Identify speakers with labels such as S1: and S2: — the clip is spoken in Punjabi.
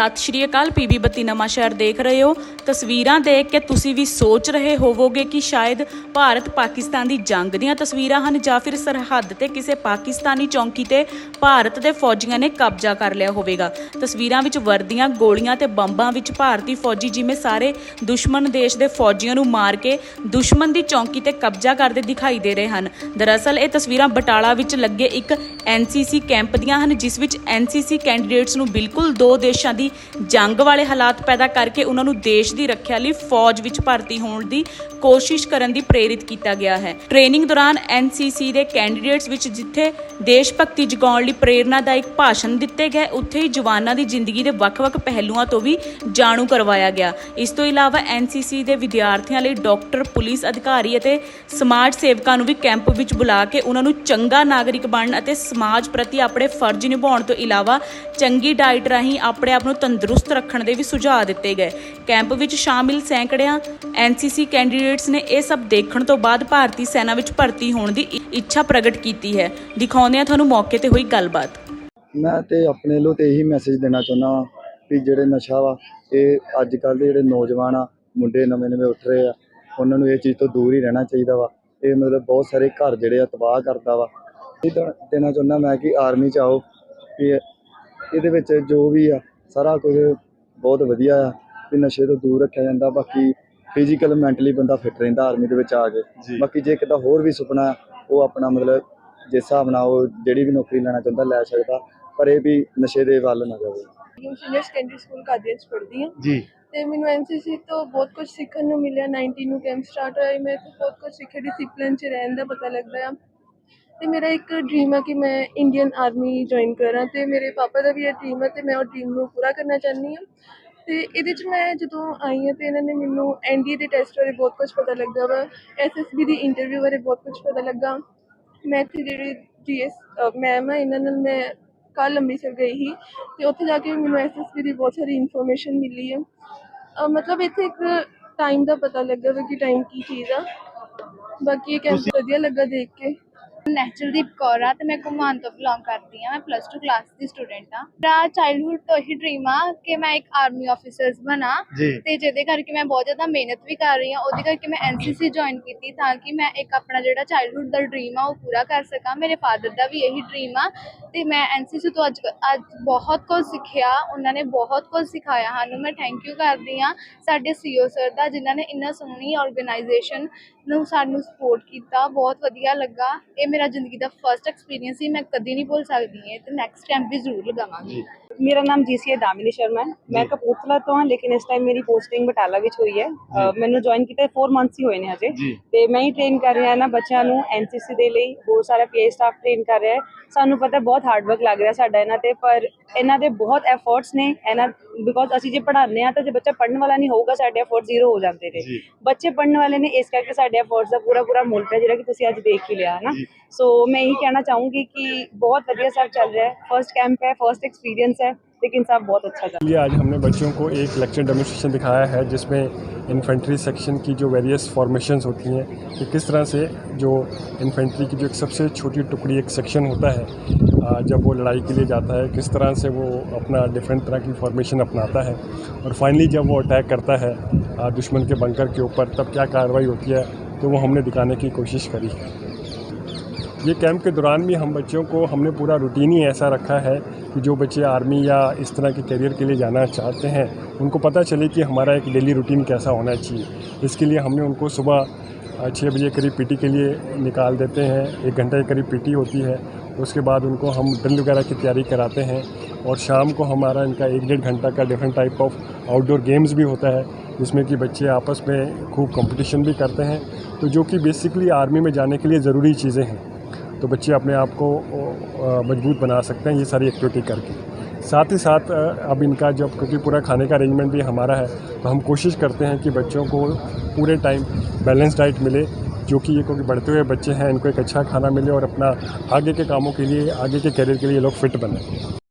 S1: ਸਤਿ ਸ਼੍ਰੀ ਅਕਾਲ ਪੀਬੀ ਬੱਤੀ ਨਵਾਂ ਸ਼ਹਿਰ ਦੇਖ ਰਹੇ ਹੋ। ਤਸਵੀਰਾਂ ਦੇਖ ਕੇ ਤੁਸੀਂ ਵੀ ਸੋਚ ਰਹੇ ਹੋਵੋਗੇ ਕਿ ਸ਼ਾਇਦ ਭਾਰਤ ਪਾਕਿਸਤਾਨ ਦੀ ਜੰਗ ਦੀਆਂ ਤਸਵੀਰਾਂ ਹਨ ਜਾਂ ਫਿਰ ਸਰਹੱਦ ਤੇ ਕਿਸੇ ਪਾਕਿਸਤਾਨੀ ਚੌਂਕੀ ਤੇ ਭਾਰਤ ਦੇ ਫੌਜੀਆਂ ਨੇ ਕਬਜ਼ਾ ਕਰ ਲਿਆ ਹੋਵੇਗਾ। ਤਸਵੀਰਾਂ ਵਿੱਚ ਵਰਦੀਆਂ, ਗੋਲੀਆਂ ਤੇ ਬੰਬਾਂ ਵਿੱਚ ਭਾਰਤੀ ਫੌਜੀ ਜਿਵੇਂ ਸਾਰੇ ਦੁਸ਼ਮਣ ਦੇਸ਼ ਦੇ ਫੌਜੀਆਂ ਨੂੰ ਮਾਰ ਕੇ ਦੁਸ਼ਮਣ ਦੀ ਚੌਂਕੀ ਤੇ ਕਬਜ਼ਾ ਕਰਦੇ ਦਿਖਾਈ ਦੇ ਰਹੇ ਹਨ। ਦਰਅਸਲ ਇਹ ਤਸਵੀਰਾਂ ਬਟਾਲਾ ਵਿੱਚ ਲੱਗੇ ਇੱਕ ਐਨਸੀਸੀ ਕੈਂਪ ਦੀਆਂ ਹਨ, ਜਿਸ ਵਿੱਚ ਐਨਸੀਸੀ ਕੈਂਡੀਡੇਟਸ ਨੂੰ ਬਿਲਕੁਲ ਦੋ ਦੇਸ਼ਾਂ ਦੀ ਜੰਗ ਵਾਲੇ ਹਾਲਾਤ ਪੈਦਾ ਕਰਕੇ ਉਹਨਾਂ ਨੂੰ ਦੇਸ਼ ਦੀ ਰੱਖਿਆ ਲਈ ਫੌਜ ਵਿੱਚ ਭਰਤੀ ਹੋਣ ਦੀ ਕੋਸ਼ਿਸ਼ ਕਰਨ ਦੀ ਪ੍ਰੇਰਿਤ ਕੀਤਾ ਗਿਆ ਹੈ। ਟ੍ਰੇਨਿੰਗ ਦੌਰਾਨ ਐਨਸੀਸੀ ਦੇ ਕੈਂਡੀਡੇਟਸ ਵਿੱਚ ਜਿੱਥੇ ਦੇਸ਼ ਭਗਤੀ ਜਗਾਉਣ ਲਈ ਪ੍ਰੇਰਨਾਦਾਇਕ ਭਾਸ਼ਣ ਦਿੱਤੇ ਗਏ, ਉੱਥੇ ਹੀ ਜਵਾਨਾਂ ਦੀ ਜ਼ਿੰਦਗੀ ਦੇ ਵੱਖ-ਵੱਖ ਪਹਿਲੂਆਂ ਤੋਂ ਵੀ ਜਾਣੂ ਕਰਵਾਇਆ ਗਿਆ। ਇਸ ਤੋਂ ਇਲਾਵਾ ਐਨਸੀਸੀ ਦੇ ਵਿਦਿਆਰਥੀਆਂ ਲਈ ਡਾਕਟਰ, ਪੁਲਿਸ ਅਧਿਕਾਰੀ ਅਤੇ ਸਮਾਜ ਸੇਵਕਾਂ ਨੂੰ ਵੀ ਕੈਂਪ ਵਿੱਚ ਬੁਲਾ ਕੇ ਉਹਨਾਂ ਨੂੰ ਚੰਗਾ ਨਾਗਰਿਕ ਬਣਨ ਅਤੇ ਸਮਾਜ ਪ੍ਰਤੀ ਆਪਣੇ ਫਰਜ਼ ਨਿਭਾਉਣ ਤੋਂ ਇਲਾਵਾ ਚੰਗੀ ਡਾਈਟ ਰਾਹੀਂ ਆਪਣੇ ਆਪ ਨੂੰ ਤੰਦਰੁਸਤ ਰੱਖਣ ਦੇ ਵੀ ਸੁਝਾਅ ਦਿੱਤੇ ਗਏ। ਕੈਂਪ ਵਿੱਚ ਸ਼ਾਮਿਲ ਸੈਂਕੜਿਆਂ ਐਨਸੀਸੀ ਕੈਂਡੀਡੇਟਸ ਨੇ ਇਹ ਸਭ ਦੇਖਣ ਤੋਂ ਬਾਅਦ ਭਾਰਤੀ ਸੈਨਾ ਵਿੱਚ ਭਰਤੀ ਹੋਣ ਦੀ ਇੱਛਾ ਪ੍ਰਗਟ ਕੀਤੀ ਹੈ। ਦਿਖਾਉਂਦੇ ਹਾਂ ਤੁਹਾਨੂੰ ਮੌਕੇ ਤੇ ਹੋਈ ਗੱਲਬਾਤ।
S2: ਮੈਂ ਤੇ ਆਪਣੇ ਵੱਲੋਂ ਤੇ ਇਹੀ ਮੈਸੇਜ ਦੇਣਾ ਚਾਹੁੰਦਾ ਵੀ ਜਿਹੜੇ ਨਸ਼ਾ ਵਾ, ਇਹ ਅੱਜ ਕੱਲ੍ਹ ਦੇ ਜਿਹੜੇ ਨੌਜਵਾਨ ਆ, ਮੁੰਡੇ ਨਵੇਂ ਨਵੇਂ ਉੱਠ ਰਹੇ ਆ, ਉਹਨਾਂ ਨੂੰ ਇਹ ਚੀਜ਼ ਤੋਂ ਦੂਰ ਹੀ ਰਹਿਣਾ ਚਾਹੀਦਾ ਵਾ। ਇਹ ਮਤਲਬ ਬਹੁਤ ਸਾਰੇ ਘਰ ਜਿਹੜੇ ਆ ਤਬਾਹ ਕਰਦਾ ਵਾ। ਇਹ ਦੇਣਾ ਚਾਹੁੰਦਾ ਮੈਂ ਕਿ ਆਰਮੀ ਚ ਆਓ, ਵੀ ਇਹਦੇ ਵਿੱਚ ਜੋ ਵੀ ਆ ਸਾਰਾ ਕੁਝ ਬਹੁਤ ਵਧੀਆ ਆ। ਵੀ ਨਸ਼ੇ ਤੋਂ ਦੂਰ ਰੱਖਿਆ ਜਾਂਦਾ ਬਾਕੀ ਫਿਜ਼ੀਕਲ ਮੈਂਟਲੀ ਬੰਦਾ ਫਿੱਟ ਰਹਿੰਦਾ ਆਰਮੀ ਦੇ ਵਿੱਚ ਆ ਕੇ। ਬਾਕੀ ਜੇ ਕਿਤਾ ਹੋਰ ਵੀ ਸੁਪਨਾ ਉਹ ਆਪਣਾ ਮਤਲਬ ਜਿਸ ਹਿਸਾਬ ਨਾਲ ਉਹ ਜਿਹੜੀ ਵੀ ਨੌਕਰੀ ਲੈਣਾ ਚਾਹੁੰਦਾ ਲੈ ਸਕਦਾ। ਪਰ ਇਹ ਵੀ ਨਸ਼ੇ ਦੇ ਵੱਲ ਨਾ ਜਾਵੇ।
S3: ਮੈਂ ਸੀਨੀਅਰ ਸੈਕੰਡਰੀ ਸਕੂਲ ਕਾਦੀਆਂ 'ਚ ਪੜ੍ਹਦੀ ਹਾਂ।
S4: ਜੀ।
S3: ਤੇ ਮੈਨੂੰ ਐਨਸੀਸੀ ਤੋਂ ਬਹੁਤ ਕੁਝ ਸਿੱਖਣ ਨੂੰ ਮਿਲਿਆ। 19 ਨੂੰ ਕੈਂਪ ਸਟਾਰਟ ਹੋਇਆ। ਮੈਂ ਤੋਂ ਬਹੁਤ ਕੁਝ ਸਿੱਖਿਆ। ਡਿਸਪਲਿਨ 'ਚ ਰਹਿਣ ਦਾ ਪਤਾ ਲੱਗਦਾ ਆ। ਤੇ ਮੇਰਾ ਇੱਕ ਡ੍ਰੀਮ ਆ ਕਿ ਮੈਂ ਇੰਡੀਅਨ ਆਰਮੀ ਜੁਆਇਨ ਕਰਾਂ ਤੇ ਮੇਰੇ ਪਾਪਾ ਦਾ ਵੀ ਇਹ ਡ੍ਰੀਮ ਹੈ ਤੇ ਮੈਂ ਉਹ ਡ੍ਰੀਮ ਨੂੰ ਪੂਰਾ ਕਰਨਾ ਚਾਹੁੰਦੀ ਹਾਂ। ਤੇ ਇਹਦੇ 'ਚ ਮੈਂ ਜਦੋਂ ਆਈ ਹਾਂ ਤੇ ਇਹਨਾਂ ਨੇ ਮੈਨੂੰ ਐਨਡੀਏ ਦੇ ਟੈਸਟ ਬਾਰੇ ਬਹੁਤ ਕੁਝ ਪਤਾ ਲੱਗਾ ਵਾ ਐਸਐਸਬੀ ਦੀ ਇੰਟਰਵਿਊ ਬਾਰੇ ਬਹੁਤ ਕੁਝ ਪਤਾ ਲੱਗਾ। ਮੈਂ ਇੱਥੇ ਜਿਹੜੇ ਜੀਐਸ ਮੈਮ ਆ ਇਹਨਾਂ ਨਾਲ ਮੈਂ ਕੱਲ੍ਹ ਅੰਮ੍ਰਿਤਸਰ ਗਈ ਸੀ ਤੇ ਉੱਥੇ ਜਾ ਕੇ ਮੈਨੂੰ ਐਸਐਸਬੀ ਦੀ ਬਹੁਤ ਸਾਰੀ ਇਨਫੋਰਮੇਸ਼ਨ ਮਿਲੀ ਹੈ ਮਤਲਬ ਇੱਥੇ ਇੱਕ ਟਾਈਮ ਦਾ ਪਤਾ ਲੱਗਾ ਵਾ ਕਿ ਟਾਈਮ ਕੀ ਚੀਜ਼ ਆ। ਬਾਕੀ ਇਹ ਕੈਂਪ ਵਧੀਆ ਲੱਗਾ ਦੇਖ ਕੇ।
S5: ਨੈਚਰਲਦੀਪ ਕੌਰ ਆ ਤੇ ਮੈਂ ਘੁਮਾਨ ਤੋਂ ਬਿਲੋਂਗ ਕਰਦੀ ਆ ਮੈਂ ਪਲੱਸ 2 ਕਲਾਸ ਦੀ ਸਟੂਡੈਂਟ ਆ ਮੇਰਾ ਚਾਈਲਡਹੂਡ ਤੋਂ ਹੀ ਡ੍ਰੀਮ ਆ ਕਿ ਮੈਂ ਇੱਕ ਆਰਮੀ ਆਫੀਸਰਸ ਬਣਾ ਤੇ ਜਿਹਦੇ ਕਰਕੇ ਮੈਂ ਬਹੁਤ ਜ਼ਿਆਦਾ ਮਿਹਨਤ ਵੀ ਕਰ ਰਹੀ ਹਾਂ। ਉਹਦੇ ਕਰਕੇ ਮੈਂ ਐਨਸੀਸੀ ਜੁਆਇਨ ਕੀਤੀ ਤਾਂ ਕਿ ਮੈਂ ਇੱਕ ਆਪਣਾ ਜਿਹੜਾ ਚਾਈਲਡਹੂਡ ਦਾ ਡ੍ਰੀਮ ਆ ਉਹ ਪੂਰਾ ਕਰ ਸਕਾਂ। ਮੇਰੇ ਫਾਦਰ ਦਾ ਵੀ ਇਹੀ ਡ੍ਰੀਮ ਆ ਤੇ ਮੈਂ ਐਨਸੀਸੀ ਤੋਂ ਅੱਜ ਅੱਜ ਬਹੁਤ ਕੁਝ ਸਿੱਖਿਆ। ਉਹਨਾਂ ਨੇ ਬਹੁਤ ਕੁਝ ਸਿਖਾਇਆ ਸਾਨੂੰ। ਮੈਂ ਥੈਂਕ ਯੂ ਕਰਦੀ ਆ ਸਾਡੇ ਸੀਓ ਸਰ ਦਾ ਜਿਨ੍ਹਾਂ ਨੇ ਇੰਨਾ ਸੋਹਣੀ ਆਰਗੇਨਾਈਜੇਸ਼ਨ ਨੂੰ ਸਾਨੂੰ ਸਪੋਰਟ ਕੀਤਾ ਬਹੁਤ ਵਧੀਆ ਲੱਗਾ। ਇਹ ਮੇਰਾ ਜ਼ਿੰਦਗੀ ਦਾ ਫਰਸਟ ਐਕਸਪੀਰੀਅੰਸ ਸੀ ਮੈਂ ਕਦੀ ਨਹੀਂ ਭੁੱਲ ਸਕਦੀ ਇਹ ਤੇ ਨੈਕਸਟ ਕੈਂਪ ਵੀ ਜ਼ਰੂਰ ਲਗਾਵਾਂਗੀ।
S6: ਮੇਰਾ ਨਾਮ ਜੀਸੀਏ ਦਾਮਿਨੀ ਸ਼ਰਮਾ ਹੈ। ਮੈਂ ਕਪੂਰਥਲਾ ਤੋਂ ਹਾਂ ਲੇਕਿਨ ਇਸ ਟਾਈਮ ਮੇਰੀ ਪੋਸਟਿੰਗ ਬਟਾਲਾ ਵਿੱਚ ਹੋਈ ਹੈ। ਮੈਨੂੰ ਜੁਆਇਨ ਕੀਤਾ 4 ਮੰਥਸ ਹੀ ਹੋਏ ਨੇ ਹਜੇ।
S4: ਜੀ।
S6: ਤੇ ਮੈਂ ਹੀ ਟ੍ਰੇਨ ਕਰ ਰਿਹਾ ਨਾ ਬੱਚਿਆਂ ਨੂੰ ਐਨਸੀਸੀ ਦੇ ਲਈ। ਬਹੁਤ ਸਾਰਾ ਪੀਏ ਸਟਾਫ ਟ੍ਰੇਨ ਕਰ ਰਿਹਾ ਹੈ। ਸਾਨੂੰ ਪਤਾ ਬਹੁਤ ਹਾਰਡ ਵਰਕ ਲੱਗ ਰਿਹਾ ਸਾਡਾ ਇਹਨਾਂ ਤੇ ਪਰ ਇਹਨਾਂ ਦੇ ਬਹੁਤ ਐਫਰਟਸ ਨੇ। ਇਹਨਾਂ ਬਿਕੋਜ਼ ਅਸੀਂ ਜੇ ਪੜ੍ਹਾਉਂਦੇ ਆ ਤਾਂ ਜੇ ਬੱਚਾ ਪੜਨ ਵਾਲਾ ਨਹੀਂ ਹੋਊਗਾ ਸਾਡੇ ਐਫਰਟ ਜ਼ੀਰੋ ਹੋ ਜਾਂਦੇ ਨੇ। ਬੱਚੇ ਪੜਨ ਵਾਲੇ ਨੇ ਇਸ ਕਰਕੇ ਸਾਡੇ ਐਫਰਟਸ ਦਾ ਪੂਰਾ ਪੂਰਾ ਮੁੱਲ ਹੈ ਜਿਹੜਾ ਕਿ ਤੁਸੀਂ ਅੱਜ ਦੇਖ ਹੀ ਲਿਆ ਹਨਾ? ਸੋ ਮੈਂ ਇਹੀ ਕਹਿਣਾ ਚਾਹੂੰਗੀ ਕਿ ਬਹੁਤ ਵਧੀਆ ਸਭ ਚੱਲ ਰਿਹਾ ਹੈ। ਫਰਸਟ ਕੈਂਪ ਹੈ ਫਰਸਟ ਐਕਸਪੀਰੀਅੰਸ ਹੈ। लेकिन साहब बहुत अच्छा चल
S7: लिए आज हमने बच्चों को एक लेक्चर डेमोस्ट्रेशन दिखाया है, जिसमें इन्फेंट्री सेक्शन की जो वेरियस फॉर्मेशंस होती हैं, कि किस तरह से जो इन्फेंट्री की जो एक सबसे छोटी टुकड़ी, एक सेक्शन होता है जब वो लड़ाई के लिए जाता है, किस तरह से वो अपना डिफरेंट तरह की फॉर्मेशन अपनाता है, और फाइनली जब वो अटैक करता है दुश्मन के बंकर के ऊपर, तब क्या कार्रवाई होती है तो वो हमने दिखाने की कोशिश करी ये कैंप के दौरान भी हम बच्चों को, हमने पूरा रूटीन ही ऐसा रखा है कि जो बच्चे आर्मी या इस तरह के करियर के लिए जाना चाहते हैं, उनको पता चले कि हमारा एक डेली रूटीन कैसा होना चाहिए। इसके लिए हमने उनको सुबह छः बजे करीब पीटी के लिए निकाल देते हैं, एक घंटे के करीब पीटी होती है। उसके बाद उनको हम ड्रिल वगैरह की तैयारी कराते हैं और शाम को हमारा इनका एक डेढ़ घंटा का different type of outdoor games भी होता है, जिसमें कि बच्चे आपस में खूब कंपटीशन भी करते हैं। तो जो कि बेसिकली आर्मी में जाने के लिए ज़रूरी चीज़ें हैं। तो बच्चे अपने आप को मज़बूत बना सकते हैं ये सारी एक्टिविटी करके। साथ ही साथ अब इनका जब क्योंकि पूरा खाने का अरेंजमेंट भी हमारा है तो हम कोशिश करते हैं कि बच्चों को पूरे टाइम बैलेंस डाइट मिले, जो कि ये क्योंकि बढ़ते हुए बच्चे हैं, इनको एक अच्छा खाना मिले और अपना आगे के कामों के लिए, आगे के करियर के लिए लोग फिट बने।